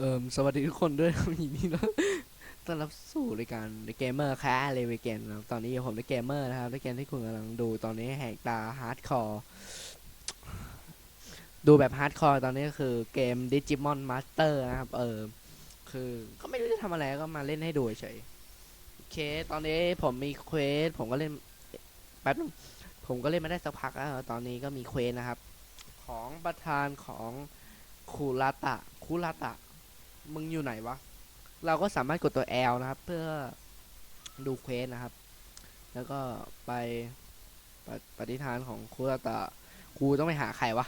เอิมสวัสดีทุกคนด้วยครับยินดีนะต้อนรับสู่รายการ The Gamer ค่ะเลเวเกนนะครับตอนนี้ผม The Gamer นะครับ The Game ที่คุณกำลังดูตอนนี้แหกตาฮาร์ดคอร์ดูแบบฮาร์ดคอร์ตอนนี้คือเกม Digimon Master นะครับเออคือก็ไม่รู้จะทำอะไรก็มาเล่นให้ดูเฉยโอเคตอนนี้ผมมีเควสผมก็เล่นแป๊บนึงผมก็เล่นมาได้สักพักแล้วตอนนี้ก็มีเควสนะครับ ของประธานของคูราตะคูราตะ มึงอยู่ไหนวะ เราก็สามารถกดตัว L นะครับ เพื่อดูเควสนะครับ แล้วก็ไปปฏิปฏิฐานของคูราตะกูต้องไปหาใครวะ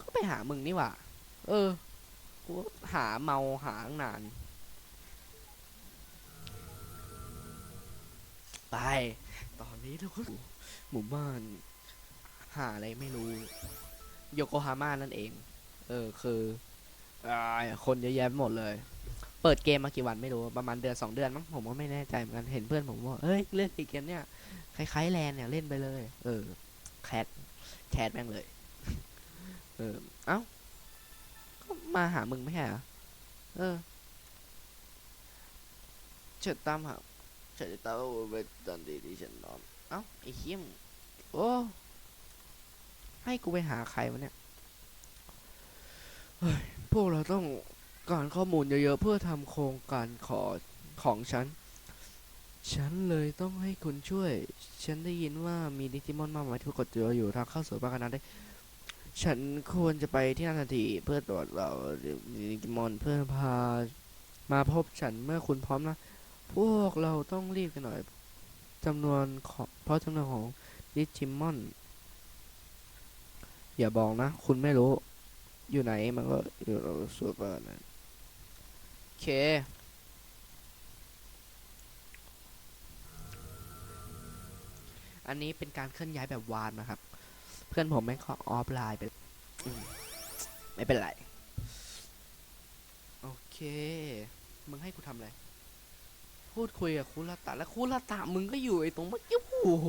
ก็ไปหามึงนี่หว่า เออ กูหาเมาหาตั้งนานไป ตอนนี้เราก็หมู่บ้าน หาอะไรไม่รู้ โยโกฮาม่านั่นเอง เออคืออคนเยอะแยะหมดเลย เปิดเกมมากี่วันไม่รู้ ประมาณเดือนสองเดือนมั้งผมก็ไม่แน่ใจเหมือนกัน เห็นเพื่อนผมว่าเฮ้ยเล่นอีกเกมเนี่ย คล้ายๆแลนเนี่ยเล่นไปเลย เออ แคทแคทแม่งเลย เออ เอ้า ก็มาหามึงไม่ใช่เหรอ เออเฉิดตามหาเฉิดตามไปตอนดีที่ฉันนอน เอ้าไอ้เขี้ยมโอ้ ให้กูไปหาใครวะเนี่ยพวกเราต้องการข้อมูลเยอะๆ เพื่อทำโครงการขอของฉัน ฉันเลยต้องให้คุณช่วย ฉันได้ยินว่ามีดิจิมอนมากมายที่กดเจออยู่ทางเข้าสู่บ้ากันนั้นได้ ฉันควรจะไปที่นั่นทันทีเพื่อตรวจเราดิจิมอนเพื่อพามาพบฉันเมื่อคุณพร้อมนะ พวกเราต้องรีบกันหน่อยจำนวนของเพราะจำนวนของดิจิมอน อย่าบอกนะ คุณไม่รู้ อยู่ไหนมันก็อยู่สูเปอร์นั่นโอเค อันนี้เป็นการเคลื่อนย้ายแบบวานนะครับ เพื่อนผมแม่งขอออฟไลน์ไปมไม่เป็นไร โอเค มึงให้กูทำอะไร พูดคุยกับคุรตะ แล้วคุรตะมึงก็อยู่ไอ้ตรงเมื่อกี้โอ้โห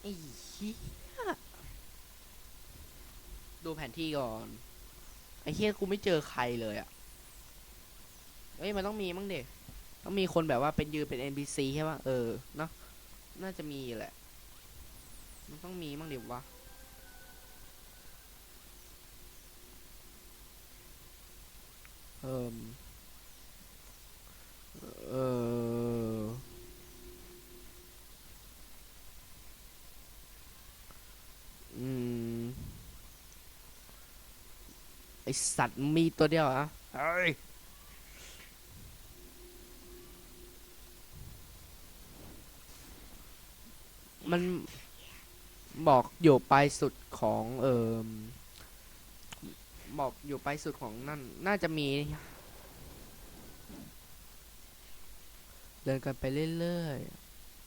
ไอ้ ดูแผนที่ก่อน ไอ้เฮียกูไม่เจอใครเลยอะ่ะเอ้ยมันต้องมีมั้งเด็กต้องมีคนแบบว่าเป็นยืนเป็น NPC ใช่ป่ะเออเนาะน่าจะมีแหละ มันต้องมีมั้งเดี๋ยววะเอ อืม ไอสัตว์มีตัวเดียวเหรอะเฮ้ยมันบอกอยู่ปลายสุดของเอ่มบอกอยู่ปลายสุดของนั่น น่าจะมี เดินกันไปเรื่อย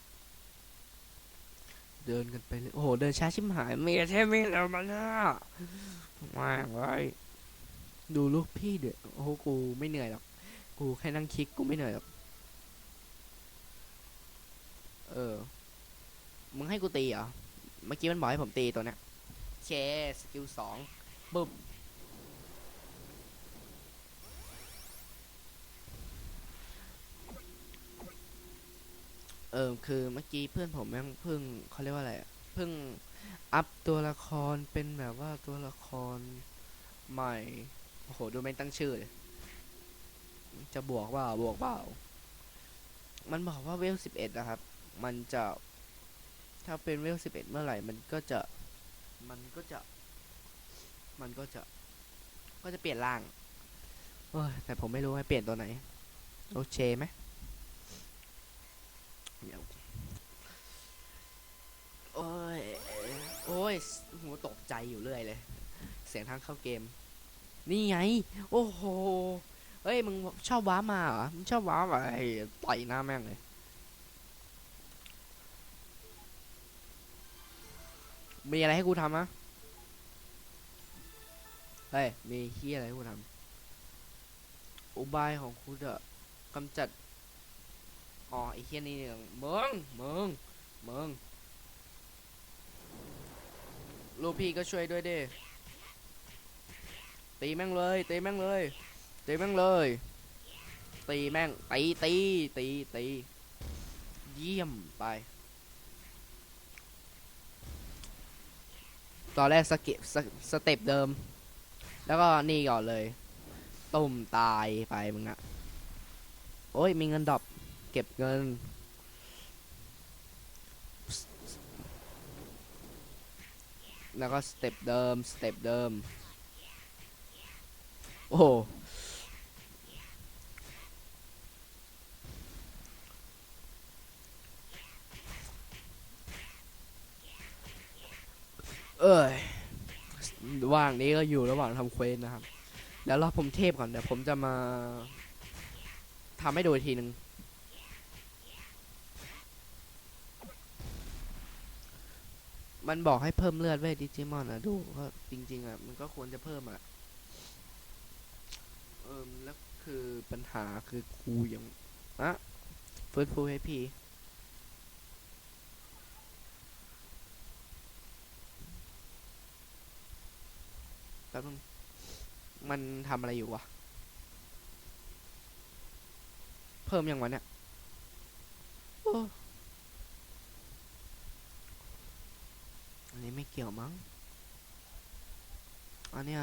ๆ เดินกันไปเรื่อยโอ้โห เดินช้าชิบหายเมียใช่ไหมเรามาเนี่ยมาไว้ ดูลูกพี่เดี๋ยวโอ้โหกูไม่เหนื่อยหรอก กูแค่นั่งคลิกกูไม่เหนื่อยหรอก เออ มึงให้กูตีเหรอ เมื่อกี้มันบอกให้ผมตีตัวเนี้ยเคสกิลสองบึ้มเออคือเมื่อกี้เพื่อนผมแม่งเพิ่งเขาเรียกว่าอะไรอะเพิ่งอัพตัวละครเป็นแบบว่าตัวละครใหม่ โอ้โห ดูแม่งตั้งชื่อเลย จะบวกเปล่าบวกเปล่า มันบอกว่าเวลสิบเอ็ดนะครับ มันจะ ถ้าเป็นเวลสิบเอ็ดเมื่อไหร่ มันก็จะ มันก็จะ มันก็จะ ก็จะเปลี่ยนร่างเอ้ยแต่ผมไม่รู้ให้เปลี่ยนตัวไหน โอเคไหมเดี๋ยวโอ้ย โอ้ยหัวตกใจอยู่เรื่อยเลย เสียงทางเข้าเกม นี่ไง โอ้โห เฮ้ย มึงชอบว้ามาเหรอ มึงชอบว้าร์ปเหรอไอ้ต่อยหน้าแม่งเลย มีอะไรให้กูทำอะเฮ้ย มีเฮียอะไรให้กูทำอุบายของกูจะกำจัด อ๋อไอ้เฮียนี่เนี่ยมึงเมึงมึงลูกพี่ก็ช่วยด้วยดิ ตีแม่งเลยตีแม่งเลยตีแม่งเลย ตีแม่งตีตีตีตีเยี่ยมไปตอนแรกสเก็ตสสเต็ปเดิม แล้วก็นี่ก่อนเลยตุ่มตายไปมึงอะโอ้ยมีเงินดอปเก็บเงิน แล้วก็สเต็ปเดิมสเต็ปเดิม โอ้โหเอ้ยว่างนี้ก็อยู่ระหว่างทำเควสนะครับ เดี๋ยวรอผมเทพก่อน เดี๋ยวผมจะมาทำให้ดูอีกทีหนึ่งมันบอกให้เพิ่มเลือดเว้ยดิจิมอนอะดูก็จริง ๆอะมันก็ควรจะเพิ่มอะ คือปัญหาคือกูยังอะเฟื้นฟูให้พี่แป๊บนึงมันทำอะไรอยู่วะ เพิ่มยังวะเนี่ยอันนี้ไม่เกี่ยวมั้ง อันนี้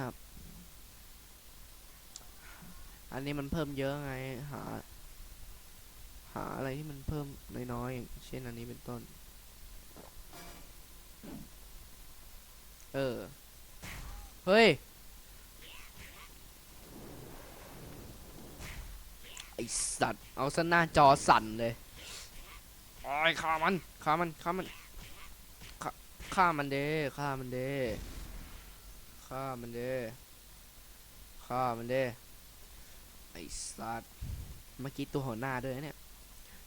อันนี้มันเพิ่มเยอะไงหา หาอะไรที่มันเพิ่มน้อยๆอย่างเช่นอันนี้เป็นต้น เออ เฮ้ย ไอสัตว์ เอาซะหน้าจอสั่นเลยโอ้ฆ่ามันฆ่ามันฆ่ามันฆ่าฆ่ามันเด้ฆ่ามันเด้ฆ่ามันเด้ฆ่ามันเด้ ไอ้สัตว์เมื่อกี้ตัวหัวหน้าด้วยเนี่ย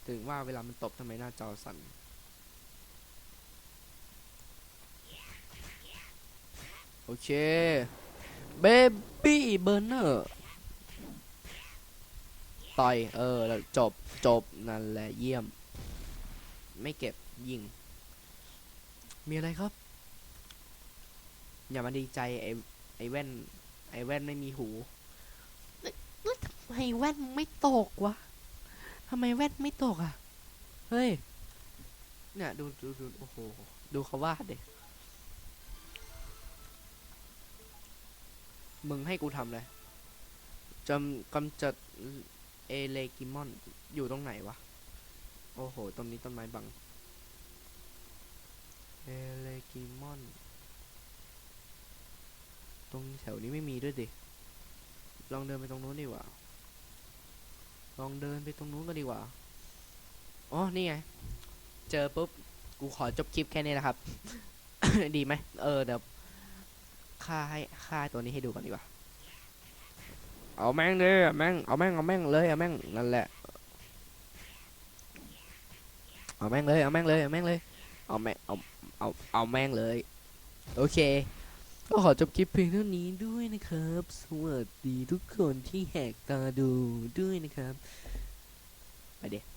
ถึงว่าเวลามันตบทำไมหน้าจอสั่นโอเค เบบี้เบอร์เนอร์ต่อย เออ แล้วจบ จบ นั่นแหละ เยี่ยม ไม่เก็บ ยิง มีอะไรครับ อย่ามาดีใจ ไอ้ ไอ้แว่น ไอ้แว่นไม่มีหู ไมแว่นไม่ตกวะทำไมแว่นไม่ตกอะ เฮ้ย เนี่ยดูดูดูโอ้โห ดูเขาวาดเด็มึงให้กูทำเลยจำกำจัดเอเลกิมอน อยู่ตรงไหนวะ โอ้โห ตรงนี้ต้นไม้บัง เอเลกิมอน ตรงแถวนี้ไม่มีด้วยดิ ลองเดินไปตรงนู้นดีกว่า ลองเดินไปตรงนู้นก็ดีกว่า อ๋อ นี่ไง เจอปุ๊บ กูขอจบคลิปแค่นี้นะครับ ดีไหม เออ เดี๋ยวค่าให้ค่าตัวนี้ให้ดูก่อนดีกว่า เอาแม่งเลยแม่ง เอาแม่ง เอาแม่งเลย เอาแม่ง นั่นแหละ เอาแม่งเลย เอาแม่งเลย เอาแม่งเลย เอาแม่ง เอา เอา เอาแม่งเลย โอเค ก็ขอจบคลิปเพียงเท่านี้ด้วยนะครับ สวัสดีทุกคนที่แหกตาดูด้วยนะครับ ไปเดี๋ยว